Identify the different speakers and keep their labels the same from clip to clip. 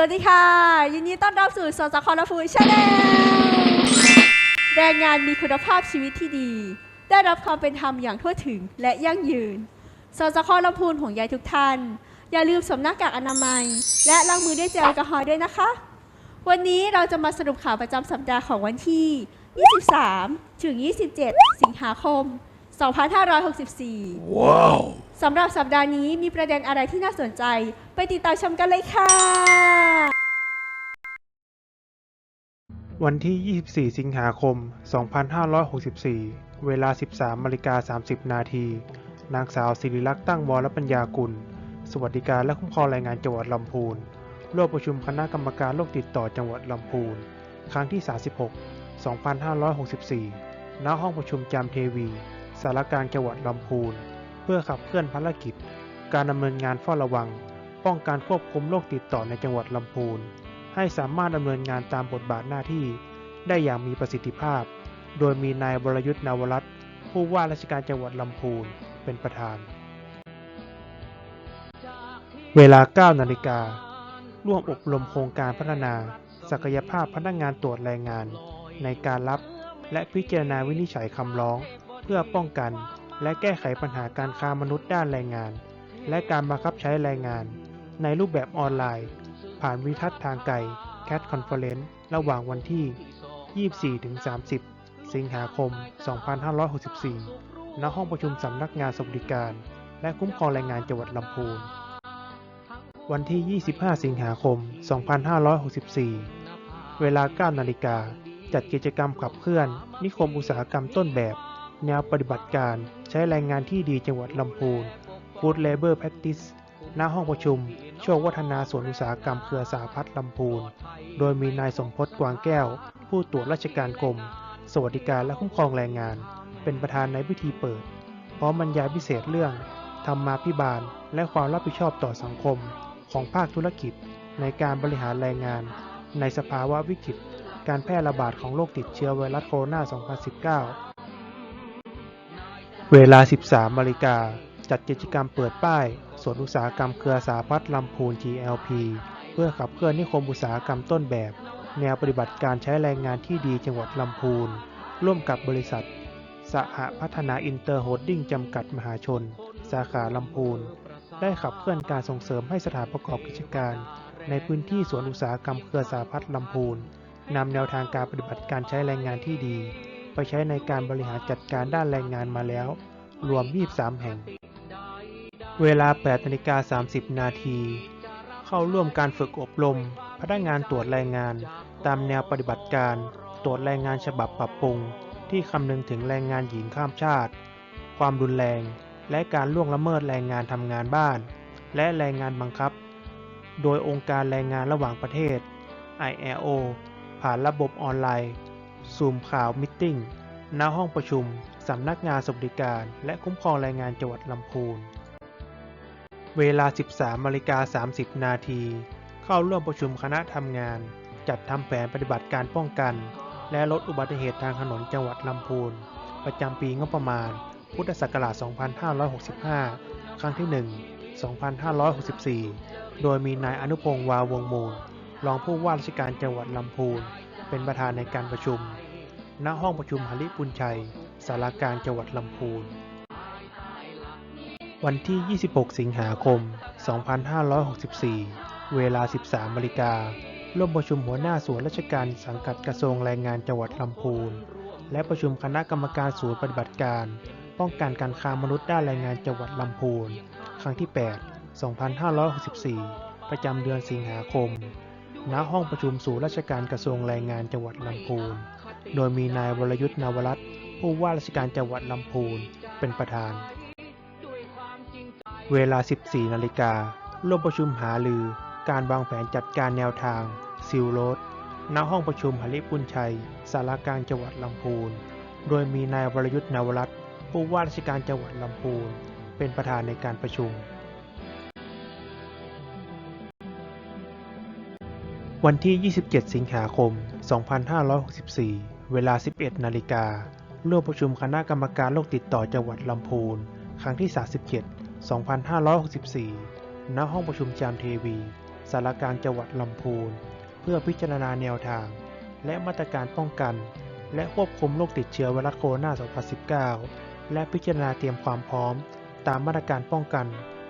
Speaker 1: สวัสดีค่ะ ยินดีต้อนรับสู่สสคลฟูชาแนลแรงงานมีคุณภาพชีวิตที่ดี ได้รับความเป็นธรรมอย่างทั่วถึงและยั่งยืนสสคลพูนห่วงใยทุกท่าน อย่าลืมสวมหน้ากากอนามัย และล้างมือด้วยเจลแอลกอฮอล์ด้วยนะคะ วันนี้เราจะมาสรุปข่าวประจำสัปดาห์ของวันที่ 23 ถึง 27 สิงหาคม 2564
Speaker 2: Wow!
Speaker 1: สำหรับสัปดาห์นี้มีประเด็นอะไรที่น่าสนใจ ไปติดตามชมกันเลยค่ะ
Speaker 3: วันที่ 24 สิงหาคม 2564 เวลา 13นาฬิกา30 นาที นางสาวศิริลักษณ์ตั้งวรปัญญากุล สวัสดิการและคุ้มครองแรงงานจังหวัดลำพูน ร่วมประชุมคณะกรรมการโรคติดต่อจังหวัดลำพูน ครั้งที่ 36 2564 ณ ห้องประชุมจามเทวี สารกลางจังหวัดลำพูน เพื่อขับเคลื่อนภารกิจ การดำเนินงานเฝ้าระวัง ป้องกันควบคุมโรคติดต่อในจังหวัดลำพูน ให้สามารถดำเนินงานตามบทบาทหน้าที่ ได้อย่างมีประสิทธิภาพ โดยมีนายวรยุทธ์นาวรัตน์ผู้ว่าราชการจังหวัดลำพูนเป็นประธาน เวลา 9 นาฬิการ่วมอบรมโครงการพัฒนา ศักยภาพพนักงานตรวจแรงงาน ในการรับ และพิจารณาวินิจฉัยคำร้อง เพื่อป้องกัน และแก้ไขปัญหาการค้ามนุษย์ด้านแรงงาน และการบังคับใช้แรงงาน ในรูปแบบออนไลน์ ผ่านวิทัศน์ทางไกล CAT Conference ระหว่างวันที่ 24-30 สิงหาคม 2564 ณ ห้องประชุมสำนักงานสวัสดิการ และคุ้มครองแรงงานจังหวัดลำพูน วันที่ 25 สิงหาคม 2564 เวลา 9 นาฬิกา จัดกิจกรรมขับเคลื่อน นิคมอุตสาหกรรมต้นแบบ แนวปฏิบัติการใช้แรงงานที่ดีจังหวัดลำพูน Good Labor Practice ณห้องประชุม โชควัฒนาสวนอุตสาหกรรมเครือสาพัฒน์ลำพูน โดยมีนายสมพศกวางแก้ว ผู้ตรวจราชการกรม สวัสดิการและคุ้มครองแรงงาน เป็นประธานในพิธีเปิด พร้อมบรรยายพิเศษเรื่อง ธรรมาภิบาล และความรับผิดชอบต่อสังคม ของภาคธุรกิจ ในการบริหารแรงงาน ในสภาวะวิกฤต การแพร่ระบาดของโรคติดเชื้อไวรัสโคโรนา 2019 เวลา 13นาฬิกา จัดกิจกรรมเปิดป้ายสวนอุตสาหกรรมเครือสาพัฒน์ลำพูน GLP เพื่อขับเคลื่อนนิคมอุตสาหกรรมต้นแบบ แนวปฏิบัติการใช้แรงงานที่ดีจังหวัดลำพูน ร่วมกับบริษัท สหพัฒนาอินเตอร์โฮดดิ้งจำกัดมหาชน สาขาลำพูน ได้ขับเคลื่อนการส่งเสริมให้สถานประกอบกิจการ ในพื้นที่สวนอุตสาหกรรมเครือสาพัฒน์ลำพูนนำแนวทางการปฏิบัติการใช้แรงงานที่ดี ไปใช้ในการบริหารจัดการด้านแรงงานมาแล้ว รวม 23 แห่ง เวลา 8นาฬิกา30 นาที เข้าร่วมการฝึกอบรม พนักงานตรวจแรงงาน ตามแนวปฏิบัติการ ตรวจแรงงานฉบับปรับปรุง ที่คำนึงถึงแรงงานหญิงข้ามชาติ ความรุนแรง และการล่วงละเมิดแรงงานทำงานบ้าน และแรงงานบังคับ โดยองค์การแรงงานระหว่างประเทศ ILO ผ่านระบบออนไลน์ซูมข่าวมิทติ้งณห้องประชุมสำนักงานสวัสดิการ และคุ้มครองแรงงานจังหวัดลำพูน เวลา 13นาฬิกา30 นาที เข้าร่วมประชุมคณะทำงาน จัดทำแผนปฏิบัติการป้องกัน และลดอุบัติเหตุทางถนนจังหวัดลำพูน ประจำปีงบประมาณ พุทธศักราช 2565 ครั้งที่ 1 2564 โดยมีนายอนุพงศ์วาวงมูล รองผู้ว่าราชการจังหวัดลำพูน เป็นประธานในการประชุม ณ ห้องประชุมหริปุญชัย สารกลางจังหวัดลำพูน วันที่ 26 สิงหาคม 2564 เวลา 13นาฬิการ่วมประชุมหัวหน้าส่วนราชการสังกัดกระทรวงแรงงานจังหวัดลำพูน และประชุมคณะกรรมการศูนย์ปฏิบัติการ ป้องกันการค้ามนุษย์ด้านแรงงานจังหวัดลำพูน ครั้งที่ 8 2564 ประจำเดือนสิงหาคม ณ ห้องประชุมศูนย์ราชการกระทรวงแรงงานจังหวัดลำพูน โดยมีนายวรยุทธ์นาวรัตน์ผู้ว่าราชการจังหวัดลำพูน เป็นประธาน เวลา 14 นาฬิการ่วมประชุมหารือ การวางแผนจัดการแนวทางซิลโรดณห้องประชุมหริปุญชัย สารกลางจังหวัดลำพูน โดยมีนายวรยุทธ์นาวรัตน์ผู้ว่าราชการจังหวัดลำพูน เป็นประธานในการประชุม วันที่ 27 สิงหาคม 2564 เวลา 11 นาฬิการ่วมประชุมคณะกรรมการโรคติดต่อจังหวัดลำพูน ครั้งที่ 37 2564 ณ ห้องประชุมจามเทวี สารกลางจังหวัดลำพูน เพื่อพิจารณาแนวทาง และมาตรการป้องกัน และควบคุมโรคติดเชื้อไวรัสโคโรนา 2019 และพิจารณาเตรียมความพร้อม ตามมาตรการป้องกัน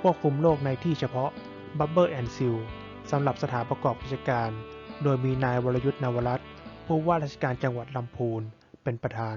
Speaker 3: ควบคุมโรคในที่เฉพาะ Bubble and Seal สำหรับสถานประกอบกิจการ โดยมีนายวรยุทธ์นวรัตน์ผู้ว่าราชการจังหวัดลำพูน เป็นประธาน